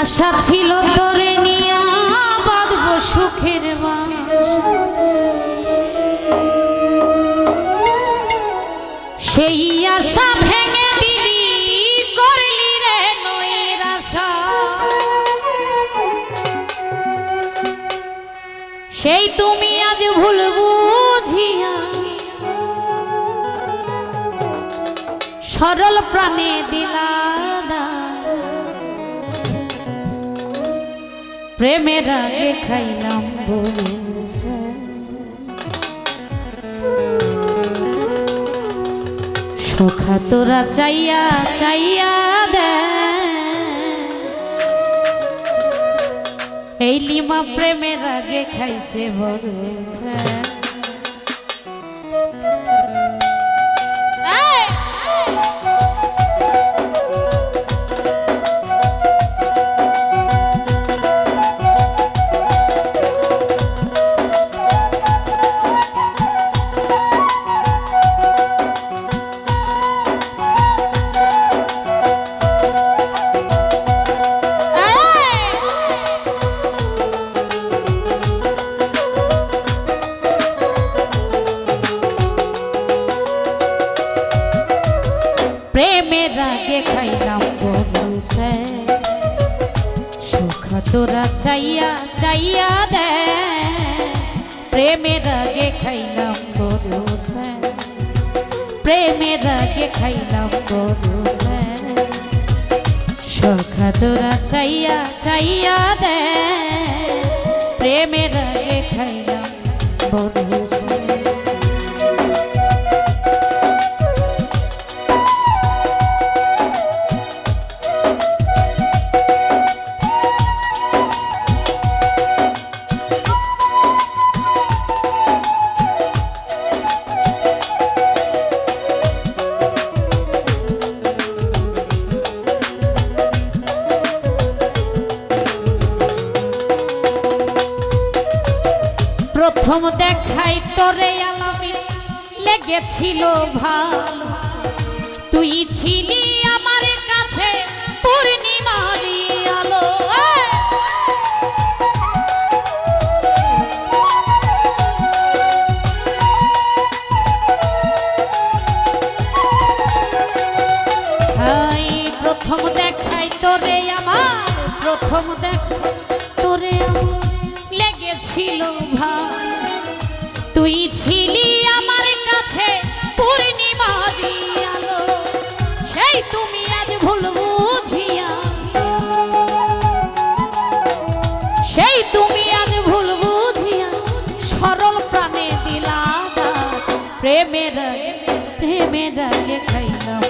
আশা ছিল তোরে নিয়া বাঁধব সুখের সেই আশা ভেঙে দিলি, করলি রে নয়ের আশা। সেই তুমি আজ ভুল বুঝিয়া সরল প্রাণে দিলা। প্রেমের আগে খাইলাম সখা তোরা চাইয়া চাইয়া দে। এই লিমা প্রেমের আগে খাইছে ভরসা প্রেমের আগে খাইলাম বরুসে সুখ তোরা চাইয়া চাইয়া দে প্রেমের আগে খাইলাম বরুসে প্রেমের আগে খাইলাম বরুসে সুখ তোরা চাইয়া চাইয়া দে প্রেমের আগে খাইলাম বরুসে প্রথম দেখাই তোরে আলামি লেগেছিল ভালো। তুই ছিলি আমার কাছে পূর্ণিমারি আলো। প্রথম দেখাই তোরে আমার, প্রথম দেখা তোরে লেগেছিল ভাই তুই ছিলি আমার কাছে পূর্ণিমা আলো সেই তুমি আজ ভুল বুঝিয়া। সেই তুমি আজ ভুল বুঝিয়া সরল প্রাণে দিলা। প্রেমের প্রেমের আগে খাইলাম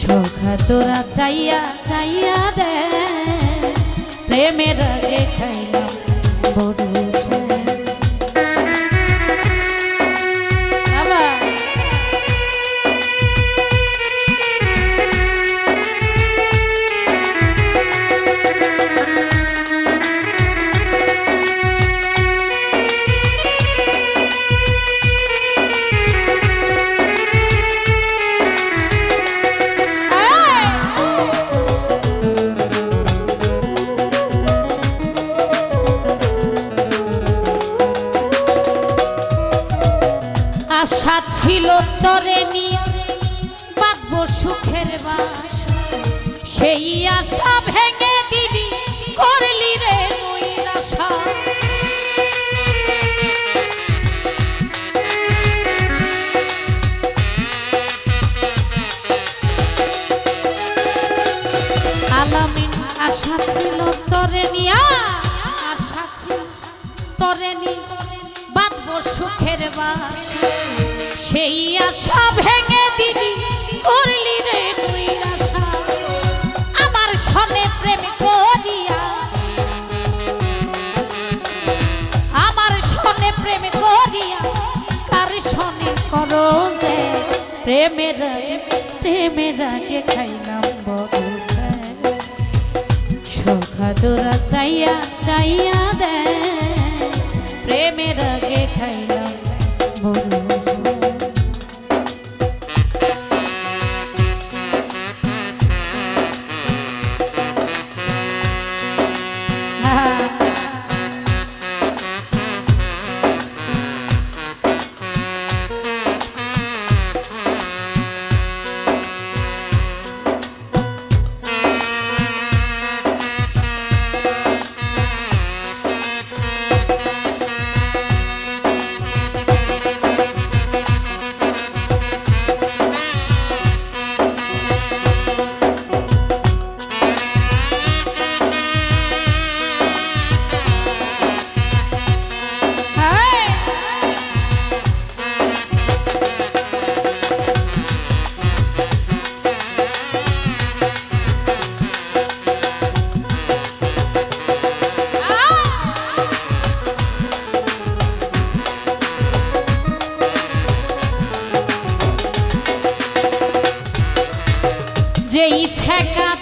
সখা তোরা চাইয়া চাইয়া দে। প্রেমের আগে খাইলাম বড় ছিল তরে নিয়ে বাঁধব সুখের বাস। সেই আশা ভেঙে দিলি, করলি রে আশা আলামিন আশা ছিল তরে নিয়া, আশা ছিল তরে নি বাঁধব সুখের বাস। সেই আশা ভেঙে দিলি করলি রে তুই আশা। আমার সনে প্রেম করিয়া। আমার সনে প্রেম করিয়া, কার সনে করো যে প্রেমের প্রেমের আগে খাইলাম বরসে সখা তোরা চাইয়া চাইয়া দে।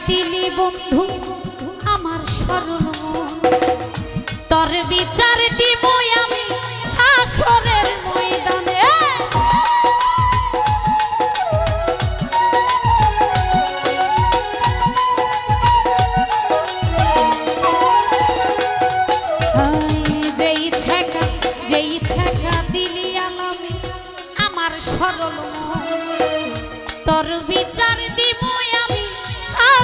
দিলি বন্ধু, আমার মন। তোর বিচার দিব আমি হাসরের ময়দানে। যেই ছেঁকা যেই ছেঁকা দিলি আলামি আমার সরল তোর বিচার দিব